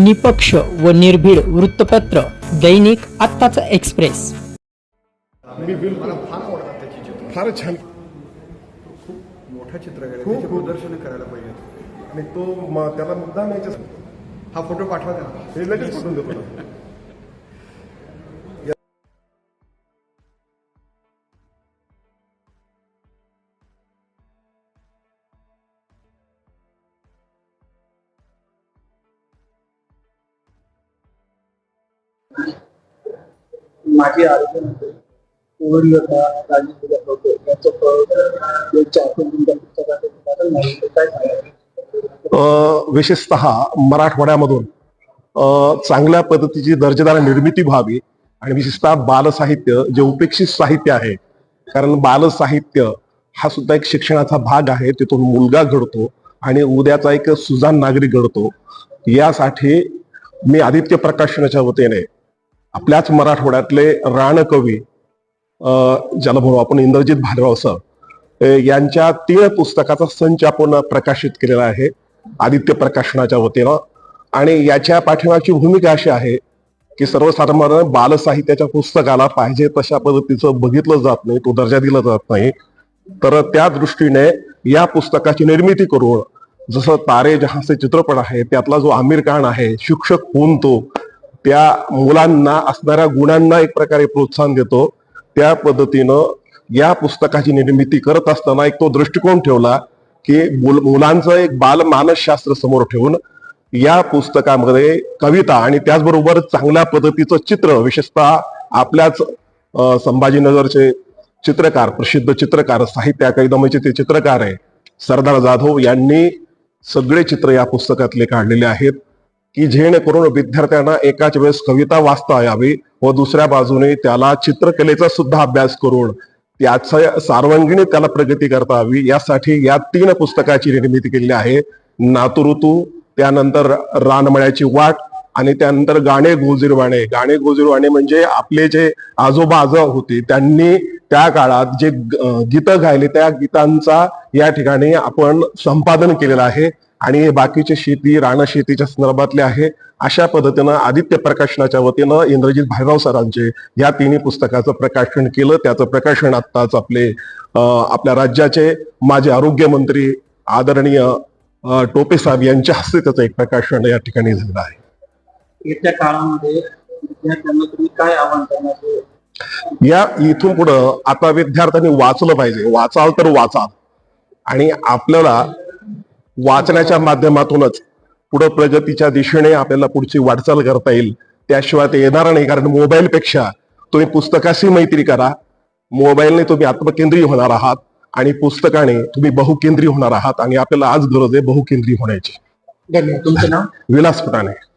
निपक्ष व निर्भीड वृत्तपत्र दैनिक आत्ताचा एक्सप्रेस मी बिलकुल मला फार आवडतात त्याची चित्र फारच छान खूप मोठा चित्रकार खूप-. प्रदर्शन करायला पाहिजेत आणि तो म- त्याला मुद्दा नाही. हा फोटो पाठवा त्याला हे लगेच पटवून देतो ना. माजी आरोग्यमंत्री कोविड राजेंद्र होते यांचं पुस्तकाचं विशेषतः मराठवाड्यामधून चांगल्या पद्धतीची दर्जेदार निर्मिती व्हावी आणि विशेषतः बालसाहित्य जे उपेक्षित साहित्य आहे. कारण बालसाहित्य हा सुद्धा एक शिक्षणाचा भाग आहे तिथून मुलगा घडतो आणि उद्याचा एक सुजान नागरिक घडतो. यासाठी मी आदित्य प्रकाशनाच्या वतीने आपल्याच मराठवाड्यातले राणकवी ज्याला म्हणू आपण इंद्रजित भालेराव सर यांच्या तीळ पुस्तकाचा संच आपण प्रकाशित केलेला आहे आदित्य प्रकाशनाच्या वतीनं. आणि याच्या पाठिंबाची भूमिका अशी आहे की सर्वसाधारण बालसाहित्याच्या पुस्तकाला पाहिजे तशा पद्धतीचं बघितलं जात नाही तो दर्जा दिला जात नाही. तर त्या दृष्टीने या पुस्तकाची निर्मिती करून जसं तारे जहांचे चित्रपट आहे त्यातला जो आमिर खान आहे शिक्षक होऊन तो त्या मुलांना असणाऱ्या गुणांना एक प्रकारे प्रोत्साहन देतो. त्या पद्धतीनं या पुस्तकाची निर्मिती करत असताना एक तो दृष्टिकोन ठेवला की मुल- मुलांचं एक बालमानसशास्त्र समोर ठेवून या पुस्तकामध्ये कविता आणि त्याचबरोबर चांगल्या पद्धतीचं चित्र विशेषतः आपल्याच संभाजीनगरचे चित्रकार प्रसिद्ध चित्रकार साहित्य अकादमीचे ते चित्रकार आहे सरदार जाधव यांनी सगळे चित्र या पुस्तकातले काढलेले आहेत. की जेणेकरून विद्यार्थ्यांना एकाच वेळेस कविता वाचता यावी व दुसऱ्या बाजूने त्याला चित्रकलेचा सुद्धा अभ्यास करून त्याचा सार्वांगीण त्याला प्रगती करता यावी यासाठी या तीन पुस्तकाची निर्मिती केलेली आहे. नातुऋतू त्यानंतर रानमळ्याची वाट आणि त्यानंतर गाणे गोजीरवाणे गाणे गोजीरवाणे म्हणजे आपले जे आजोबा आजो होते त्यांनी त्या काळात जे गीतं गायले त्या गीतांचा या ठिकाणी आपण संपादन केलेलं आहे. आणि बाकीचे शेती रानशेतीच्या संदर्भातले आहे अशा पद्धतीनं आदित्य प्रकाशनाच्या वतीनं इंद्रजित भाईराव सरांचे या तिन्ही पुस्तकाचं प्रकाशन केलं. त्याचं प्रकाशन आत्ताच आपले आपल्या राज्याचे माजी आरोग्यमंत्री आदरणीय टोपे साहेब यांच्या हस्ते त्याचं एक प्रकाशन या ठिकाणी झालं आहे. येत्या काळामध्ये विद्यार्थ्यांना तुम्ही काय आव्हान करणार या इथून पुढं आता विद्यार्थ्यांनी वाचलं पाहिजे. वाचाल तर वाचाल. आणि आपल्याला वाचण्याच्या माध्यमातूनच पुढं प्रगतीच्या दिशेने आपल्याला पुढची वाटचाल करता येईल. त्याशिवाय ते येणार नाही कारण मोबाईल पेक्षा तुम्ही पुस्तकाशी मैत्री करा. मोबाईलने तुम्ही आत्मकेंद्रीय होणार आहात आणि पुस्तकाने तुम्ही बहुकेंद्रीय होणार आहात आणि आपल्याला आज गरज आहे बहुकेंद्रीय होण्याची. धन्यवाद. तुमचं नाव? विलास फुटाणे